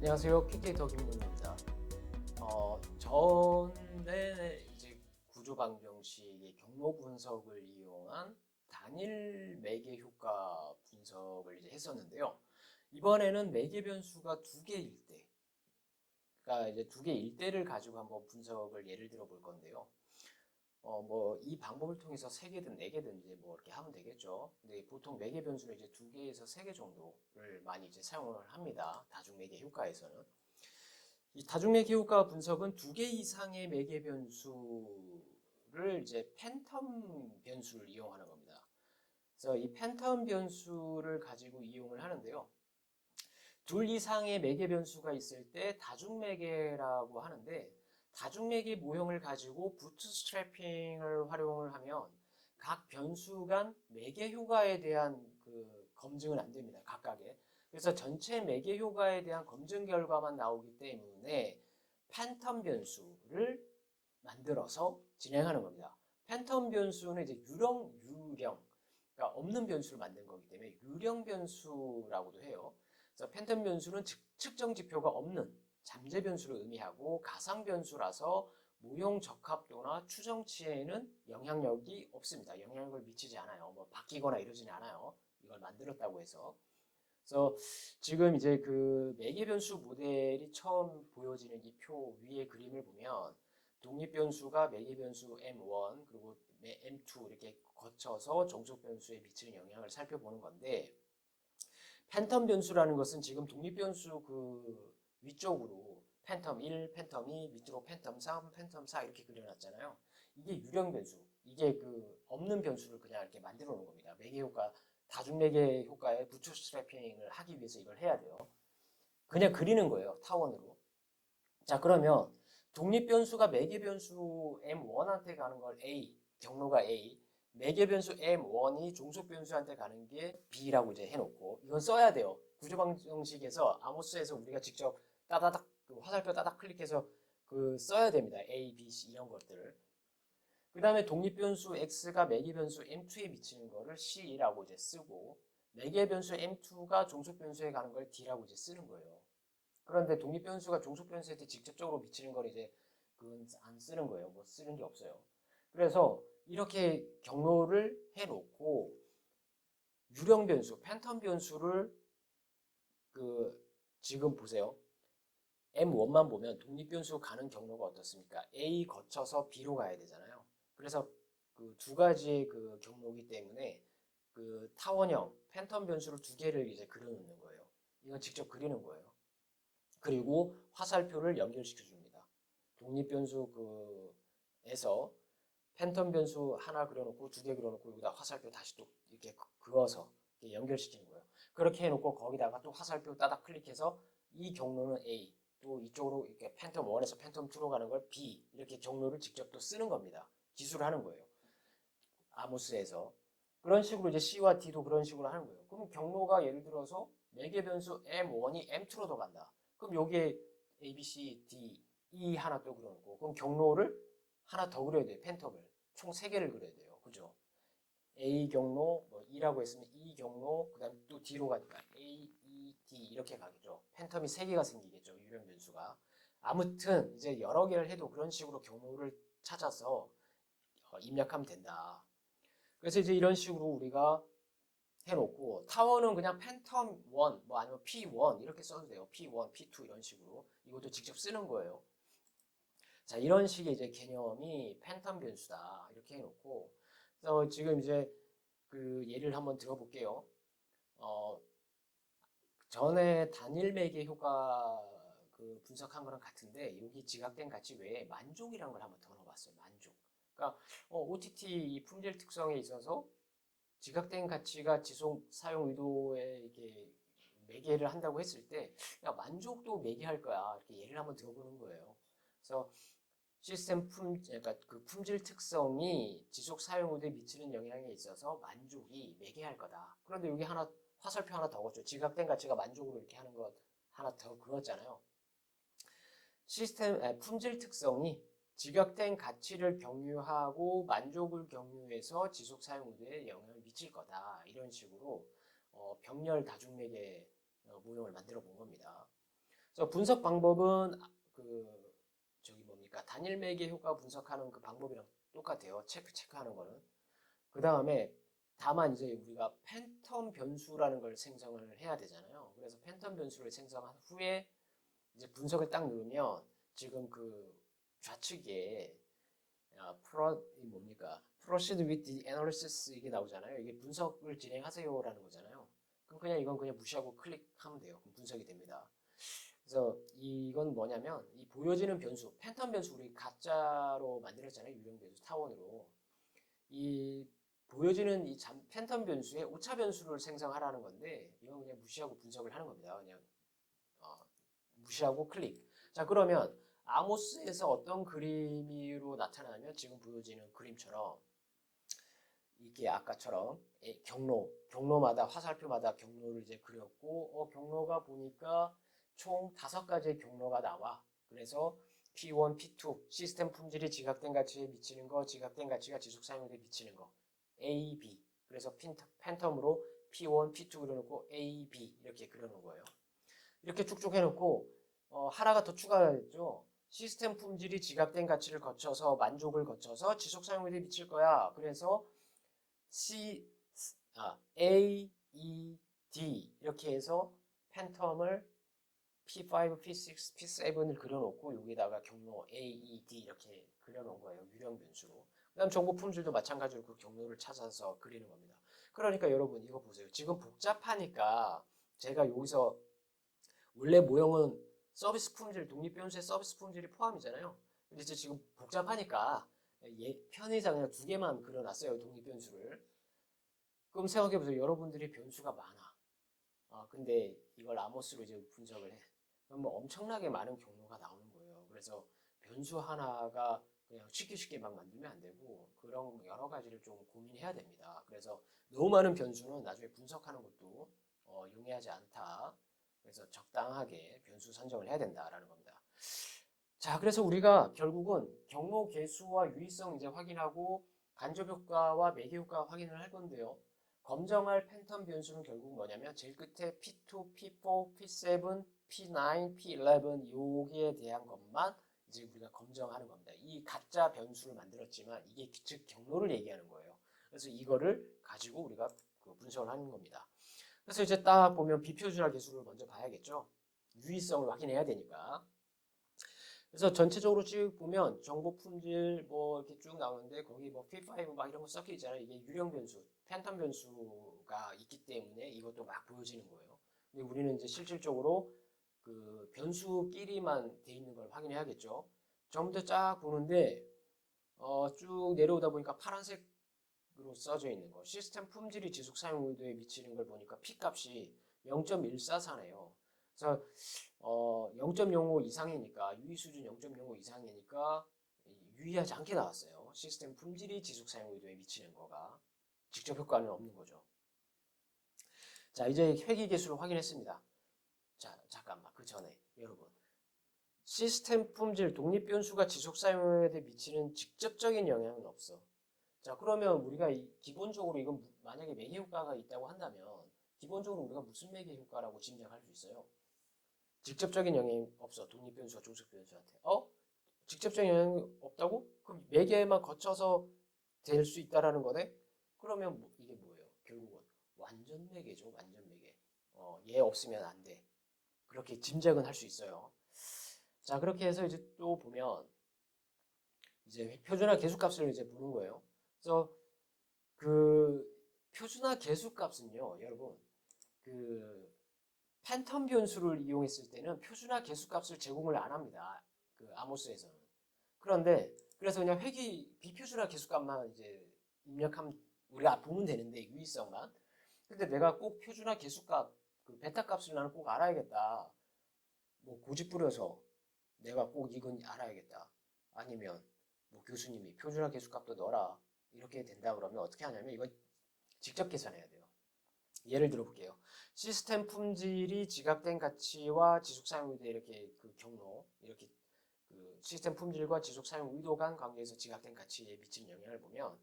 안녕하세요. 퀵데이터 김문입니다. 어, 전에 이제 구조 방정식의 경로 분석을 이용한 단일 매개 효과 분석을 이제 했었는데요. 이번에는 매개 변수가 두 개일 때, 그러니까 이제 두 개일 때를 가지고 한번 분석을 예를 들어 볼 건데요. 어, 뭐, 이 방법을 통해서 세 개든 네 개든 이제 뭐 이렇게 하면 되겠죠. 근데 보통 매개 변수는 이제 두 개에서 세개 정도를 많이 이제 사용을 합니다. 다중 매개 효과에서는. 이 다중 매개 효과 분석은 두개 이상의 매개 변수를 이제 팬텀 변수를 이용하는 겁니다. 그래서 이 팬텀 변수를 가지고 이용을 하는데요. 둘 이상의 매개 변수가 있을 때 다중 매개라고 하는데 다중매개 모형을 가지고 부트스트래핑을 활용을 하면 각 변수 간 매개 효과에 대한 그 검증은 안 됩니다. 각각의. 그래서 전체 매개 효과에 대한 검증 결과만 나오기 때문에 팬텀 변수를 만들어서 진행하는 겁니다. 팬텀 변수는 이제 유령, 유령, 그러니까 없는 변수를 만든 거기 때문에 유령 변수라고도 해요. 그래서 팬텀 변수는 측, 측정 지표가 없는 잠재 변수를 의미하고 가상 변수라서 모형 적합도나 추정치에는 영향력이 없습니다. 영향력을 미치지 않아요. 뭐 바뀌거나 이러지는 않아요. 이걸 만들었다고 해서. 그래서 지금 이제 그 매개 변수 모델이 처음 보여지는 이 표 위에 그림을 보면 독립 변수가 매개 변수 M1 그리고 M2 이렇게 거쳐서 종속 변수에 미치는 영향을 살펴보는 건데 팬텀 변수라는 것은 지금 독립 변수 그 위쪽으로 팬텀 1, 팬텀 2, 밑으로 팬텀 3, 팬텀 4 이렇게 그려놨잖아요. 이게 유령 변수, 이게 그 없는 변수를 그냥 이렇게 만들어 놓은 겁니다. 매개 효과, 다중 매개 효과에 부츠 스트래핑을 하기 위해서 이걸 해야 돼요. 그냥 그리는 거예요, 타원으로. 자, 그러면 독립 변수가 매개 변수 M1한테 가는 걸 A, 경로가 A, 매개 변수 M1이 종속 변수한테 가는 게 B라고 이제 해놓고 이건 써야 돼요. 구조 방정식에서 아모스에서 우리가 직접 따다닥 그 화살표 따닥 클릭해서 그 써야 됩니다. A, B, C 이런 것들을. 그 다음에 독립 변수 x가 매개 변수 m2에 미치는 거를 c라고 이제 쓰고 매개 변수 m2가 종속 변수에 가는 걸 d라고 이제 쓰는 거예요. 그런데 독립 변수가 종속 변수한테 직접적으로 미치는 걸 이제 그건 안 쓰는 거예요. 뭐 쓰는 게 없어요. 그래서 이렇게 경로를 해놓고 유령 변수, 팬텀 변수를 그 지금 보세요. M1만 보면 독립변수 가는 경로가 어떻습니까? A 거쳐서 B로 가야 되잖아요. 그래서 그 두 가지의 그 경로이기 때문에 그 타원형 팬텀 변수를 두 개를 이제 그려놓는 거예요. 이건 직접 그리는 거예요. 그리고 화살표를 연결시켜 줍니다. 독립 변수 그에서 팬텀 변수 하나 그려놓고 두 개 그려놓고 여기다 화살표 다시 또 이렇게 그어서 이렇게 연결시키는 거예요. 그렇게 해놓고 거기다가 또 화살표 따닥 클릭해서 이 경로는 A, 또 이쪽으로 이렇게 팬텀 1에서 팬텀 2로 가는 걸 B 이렇게 경로를 직접 또 쓰는 겁니다. 기술을 하는 거예요. 아모스에서 그런 식으로 이제 C와 D도 그런 식으로 하는 거예요. 그럼 경로가 예를 들어서 매개 변수 M1이 M2로도 간다. 그럼 여기에 A, B, C, D, E 하나 또 그려놓고 그럼 경로를 하나 더 그려야 돼요. 팬텀을 총 3개를 그려야 돼요. 그죠? A 경로 뭐 E라고 했으면 E 경로 그다음에 또 D로 가니까 A, 이렇게 가겠죠. 팬텀이 3개가 생기겠죠. 유령 변수가. 아무튼 이제 여러 개를 해도 그런 식으로 경로를 찾아서 어, 입력하면 된다. 그래서 이제 이런 식으로 우리가 해놓고 타원은 그냥 팬텀 1, 뭐 아니면 P1 이렇게 써도 돼요. P1, P2 이런 식으로 이것도 직접 쓰는 거예요. 자 이런 식의 이제 개념이 팬텀 변수다 이렇게 해놓고 그래서 지금 이제 그 예를 한번 들어볼게요. 어, 전에 단일 매개 효과 그 분석한 거랑 같은데 여기 지각된 가치 외에 만족이라는 걸 한번 더 넣어봤어요. 만족. 그러니까 어, OTT 이 품질 특성에 있어서 지각된 가치가 지속 사용 의도에 이게 매개를 한다고 했을 때, 야, 만족도 매개할 거야. 이렇게 예를 한번 들어보는 거예요. 그래서 시스템 품, 그러니까 그 품질 특성이 지속 사용 의도에 미치는 영향에 있어서 만족이 매개할 거다. 그런데 여기 하나, 화살표 하나 더 걷죠. 지각된 가치가 만족으로 이렇게 하는 것 하나 더 그었잖아요. 시스템, 아, 품질 특성이 지각된 가치를 경유하고 만족을 경유해서 지속 사용 의도에 영향을 미칠 거다. 이런 식으로 어, 병렬 다중매개 어, 모형을 만들어 본 겁니다. 그래서 분석 방법은 그 저기 뭡니까 단일 매개 효과 분석하는 그 방법이랑 똑같아요. 체크 체크하는 거는. 그 다음에 다만 이제 우리가 팬텀 변수라는 걸 생성을 해야 되잖아요. 그래서 팬텀 변수를 생성한 후에 이제 분석을 딱 누르면 지금 그 좌측에 아, 프로 이 뭡니까 proceed with the analysis 이게 나오잖아요. 이게 분석을 진행하세요라는 거잖아요. 그럼 그냥 이건 그냥 무시하고 클릭하면 돼요. 그럼 분석이 됩니다. 그래서 이건 뭐냐면 이 보여지는 변수, 팬텀 변수 우리 가짜로 만들었잖아요. 유령 변수 타원으로. 이 보여지는 이 잠, 팬텀 변수에 오차 변수를 생성하라는 건데 이건 그냥 무시하고 분석을 하는 겁니다. 그냥 어, 무시하고 클릭. 자 그러면 아모스에서 어떤 그림으로 나타나면 지금 보여지는 그림처럼 이게 아까처럼 에, 경로, 경로마다 화살표마다 경로를 이제 그렸고 어, 경로가 보니까 총 다섯 가지의 경로가 나와. 그래서 P1, P2 시스템 품질이 지각된 가치에 미치는 거, 지각된 가치가 지속 사용에 미치는 거. A, B. 그래서 핀- 팬텀으로 P1, P2 그려놓고 A, B 이렇게 그려놓은 거예요. 이렇게 쭉쭉 해놓고 어, 하나가 더 추가했죠. 시스템 품질이 지각된 가치를 거쳐서 만족을 거쳐서 지속 사용에 미칠 거야. 그래서 C, 아, A, E, D 이렇게 해서 팬텀을 P5, P6, P7을 그려놓고 여기다가 경로 A, E, D 이렇게 그려놓은 거예요. 유령 변수로. 그다음 정보 품질도 마찬가지로 그 경로를 찾아서 그리는 겁니다. 그러니까 여러분 이거 보세요. 지금 복잡하니까 제가 여기서 원래 모형은 서비스 품질, 독립 변수의 서비스 품질이 포함이잖아요. 근데 이제 지금 복잡하니까 예, 편의상 그냥 두 개만 그려놨어요. 독립 변수를. 그럼 생각해보세요. 여러분들이 변수가 많아. 아, 근데 이걸 아모스로 이제 분석을 해. 그럼 뭐 엄청나게 많은 경로가 나오는 거예요. 그래서 변수 하나가 그냥 쉽게 쉽게 막 만들면 안 되고 그런 여러 가지를 좀 고민해야 됩니다. 그래서 너무 많은 변수는 나중에 분석하는 것도 어, 용이하지 않다. 그래서 적당하게 변수 선정을 해야 된다라는 겁니다. 자, 그래서 우리가 결국은 경로 개수와 유의성 이제 확인하고 간접 효과와 매개 효과 확인을 할 건데요. 검정할 팬텀 변수는 결국 뭐냐면 제일 끝에 P2, P4, P7, P9, P11 여기에 대한 것만 이제 우리가 검정하는 겁니다. 이 가짜 변수를 만들었지만 이게 즉 경로를 얘기하는 거예요. 그래서 이거를 가지고 우리가 그 분석을 하는 겁니다. 그래서 이제 딱 보면 비표준화 개수를 먼저 봐야겠죠. 유의성을 확인해야 되니까. 그래서 전체적으로 쭉 보면 정보 품질 뭐 이렇게 쭉 나오는데 거기 뭐 P5 막 이런 거 섞여 있잖아요. 이게 유령 변수, 팬텀 변수가 있기 때문에 이것도 막 보여지는 거예요. 근데 우리는 이제 실질적으로 그 변수끼리만 돼 있는 걸 확인해야겠죠. 전부터 쫙 보는데 어, 쭉 내려오다 보니까 파란색으로 써져 있는 거 시스템 품질이 지속 사용 의도에 미치는 걸 보니까 P 값이 0.144네요. 그래서 어, 0.05 이상이니까 유의 수준 0.05 이상이니까 유의하지 않게 나왔어요. 시스템 품질이 지속 사용 의도에 미치는 거가 직접 효과는 없는 거죠. 자 이제 회귀 개수를 확인했습니다. 자 잠깐만 그 전에 여러분 시스템 품질 독립 변수가 지속 사용에 미치는 직접적인 영향은 없어. 자 그러면 우리가 이- 기본적으로 이건 무- 만약에 매개 효과가 있다고 한다면 기본적으로 우리가 무슨 매개 효과라고 짐작할 수 있어요? 직접적인 영향이 없어 독립 변수와 종속 변수한테. 어? 직접적인 영향이 없다고? 그럼 매개만 거쳐서 될 수 있다라는 거네? 그러면 뭐- 이게 뭐예요? 결국은 완전 매개죠. 완전 매개. 어, 얘 없으면 안 돼. 그렇게 짐작은 할 수 있어요. 자, 그렇게 해서 이제 또 보면 이제 표준화 개수값을 이제 보는 거예요. 그래서 그 표준화 개수값은요, 여러분, 그 팬텀 변수를 이용했을 때는 표준화 개수값을 제공을 안 합니다. 그 아모스에서는. 그런데 그래서 그냥 회귀 비표준화 개수값만 이제 입력하면 우리가 보면 되는데 유의성만. 근데 내가 꼭 표준화 개수값 그 베타 값을 나는 꼭 알아야겠다. 뭐 고집 부려서 내가 꼭 이건 알아야겠다. 아니면 뭐 교수님이 표준화 개수값도 넣어라. 이렇게 된다 그러면 어떻게 하냐면 이거 직접 계산해야 돼요. 예를 들어 볼게요. 시스템 품질이 지각된 가치와 지속 사용 의도 이렇게 그 경로 이렇게 그 시스템 품질과 지속 사용 의도 간 관계에서 지각된 가치에 미치는 영향을 보면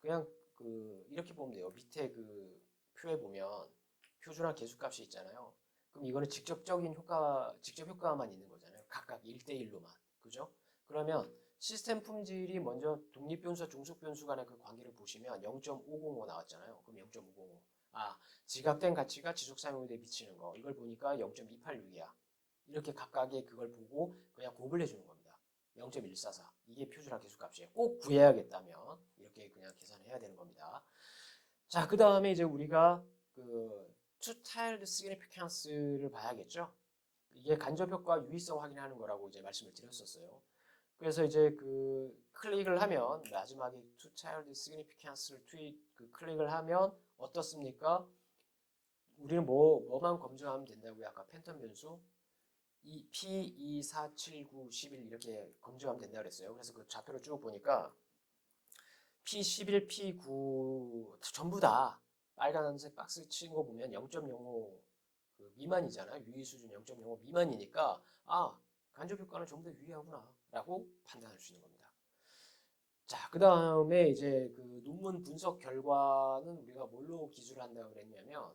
그냥 그 이렇게 보면 돼요. 밑에 그 표에 보면 표준화 개수값이 있잖아요. 그럼 이거는 직접적인 효과, 직접 효과만 있는 거잖아요. 각각 1대1로만. 그죠? 그러면 시스템 품질이 먼저 독립변수와 종속변수 간의 그 관계를 보시면 0.505 나왔잖아요. 그럼 0.505. 아, 지각된 가치가 지속 사용률에 미치는 거. 이걸 보니까 0.286이야. 이렇게 각각의 그걸 보고 그냥 곱을 해주는 겁니다. 0.144. 이게 표준화 계수값이에요. 꼭 구해야겠다면 이렇게 그냥 계산해야 되는 겁니다. 자, 그 다음에 이제 우리가 그 two-tiled significance를 봐야겠죠. 이게 간접 효과 유의성 확인하는 거라고 이제 말씀을 드렸었어요. 그래서 이제 그 클릭을 하면 마지막에 two-tiled significance를 트윗 그 클릭을 하면 어떻습니까? 우리는 뭐 뭐만 검증하면 된다고요? 아까 팬텀 변수 이 P 2 4 7 9 11 이렇게 검증하면 된다 그랬어요. 그래서 그 좌표를 쭉 보니까 P 11, P 9 전부 다 빨간색 박스 친 거 보면 0.05 그 미만이잖아. 유의 수준 0.05 미만이니까 아 간접 효과는 다 유의하구나라고 판단할 수 있는 겁니다. 자, 그 다음에 이제 그 논문 분석 결과는 우리가 뭘로 기술을 한다고 그랬냐면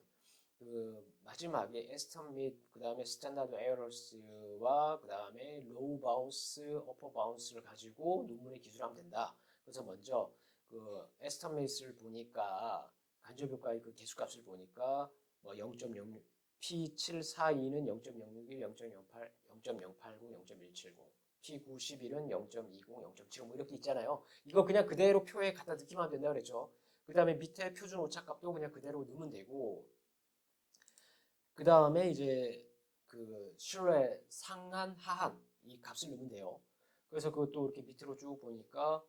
그 마지막에 에스턴 및 그 다음에 스탠다드 에러스와 그 다음에 로우 바운스, 어퍼 바운스를 가지고 논문에 기술하면 된다. 그래서 먼저 그 에스턴 밋을 보니까 간접 효과의 그 개수값을 보니까 뭐 0.06, P742는 0.061, 0.08, 0.089, 0.170, P91은 0.20, 0.75뭐 이렇게 있잖아요. 이거 그냥 그대로 표에 갖다 넣기만 하면 된다 그랬죠. 그 다음에 밑에 표준 오차값도 그냥 그대로 넣으면 되고 그 다음에 이제 그 신뢰 상한 하한 이 값을 넣으면 돼요. 그래서 그것도 이렇게 밑으로 쭉 보니까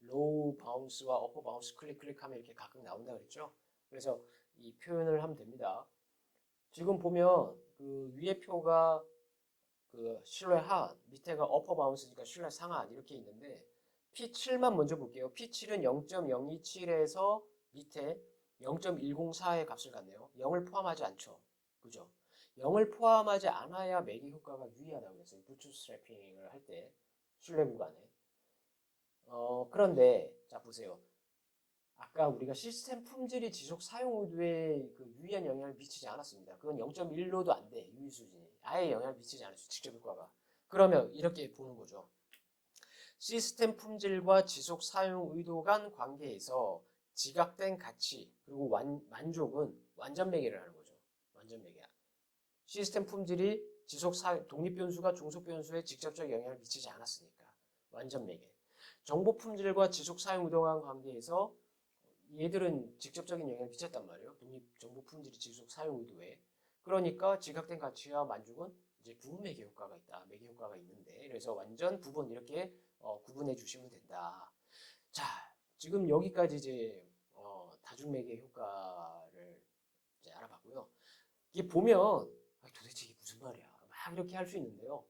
로우 바운스와 어퍼 바운스 클릭 클릭하면 이렇게 각각 나온다 그랬죠. 그래서 이 표현을 하면 됩니다. 지금 보면 그 위에 표가 그 신뢰 하한 밑에가 어퍼 바운스니까 신뢰 상한 이렇게 있는데 P7만 먼저 볼게요. P7은 0.027에서 밑에 0.104의 값을 갖네요. 0을 포함하지 않죠. 그죠? 0을 포함하지 않아야 매개 효과가 유의하다고 그랬어요. 부츠 스트래핑을 할때 신뢰 구간에. 어, 그런데 자 보세요. 아까 우리가 시스템 품질이 지속 사용 의도에 그 유의한 영향을 미치지 않았습니다. 그건 0.1로도 안 돼. 유의 수준이. 아예 영향을 미치지 않았어요. 직접 효과가. 그러면 이렇게 보는 거죠. 시스템 품질과 지속 사용 의도 간 관계에서 지각된 가치 그리고 완, 만족은 완전 매개를 하는 거죠. 완전 매개야. 시스템 품질이 지속 사 독립 변수가 종속 변수에 직접적 영향을 미치지 않았으니까 완전 매개. 정보 품질과 지속 사용 의도 간 관계에서 얘들은 직접적인 영향을 미쳤단 말이에요. 독립 정보 품질이 지속 사용 의도에. 그러니까 지각된 가치와 만족은 이제 부분 매개 효과가 있다. 매개 효과가 있는데 그래서 완전 부분 이렇게 어, 구분해 주시면 된다. 자, 지금 여기까지 이제 어, 다중 매개 효과를 이제 알아봤고요. 이게 보면 아, 도대체 이게 무슨 말이야? 막 이렇게 할 수 있는데요.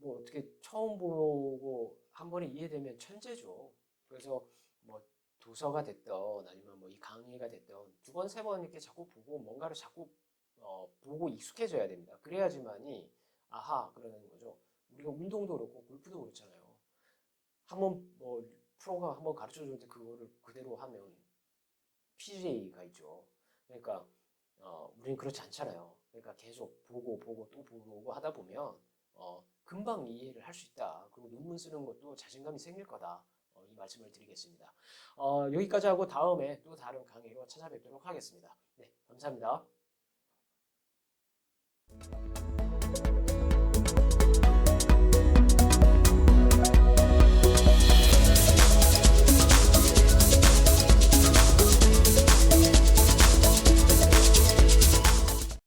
뭐 어떻게 처음 보고 한 번에 이해되면 천재죠. 그래서 뭐 도서가 됐던 아니면 뭐 이 강의가 됐던 두번 세 번 이렇게 자꾸 보고 뭔가를 자꾸 어, 보고 익숙해져야 됩니다. 그래야지만이 아하 그러는 거죠. 우리가 운동도 그렇고 골프도 그렇잖아요. 한번 뭐 프로가 한번 가르쳐 줬는데 그거를 그대로 하면 PJ가 있죠. 그러니까 어, 우리는 그렇지 않잖아요. 그러니까 계속 보고 보고 또 보고 하다 보면 어, 금방 이해를 할 수 있다. 그리고 논문 쓰는 것도 자신감이 생길 거다. 어, 이 말씀을 드리겠습니다. 어, 여기까지 하고 다음에 또 다른 강의로 찾아뵙도록 하겠습니다. 네, 감사합니다.